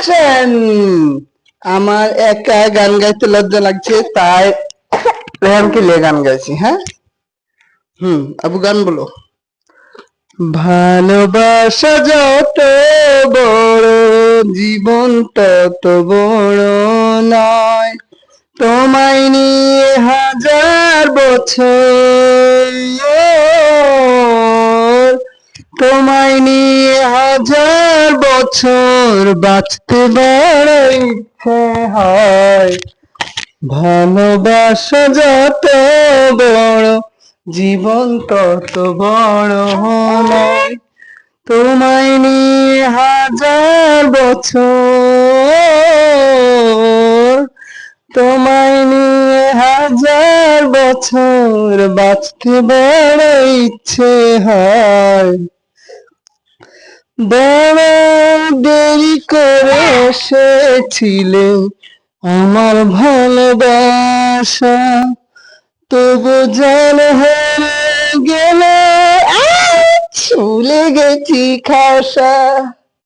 Action আমার একা গান গাইতে লজ্জা লাগছে, তাই রেহানকে লিয়ে গান গাইছি হ্যাঁ? হুম, আবু গান বলো। ভালোবাসা যত বড় জীবন তত বড় নয়। তোমায় নিয়ে হাজার বছর, তোমায় নিয়ে হাজার বছর। বাঁচতে বড় ইচ্ছে হয়। ভালোবাসা যত বড়, জীবন তত বড় নয় তোমায় নিয়ে হাজার বছর, তোমায় নিয়ে হাজার বছর বাঁচতে বড় ইচ্ছে হয়। বড় দেরি করে এসেছিলে আমার ভালোবাসা। তবু জল হয়ে গেল চলে গেছি খাসা।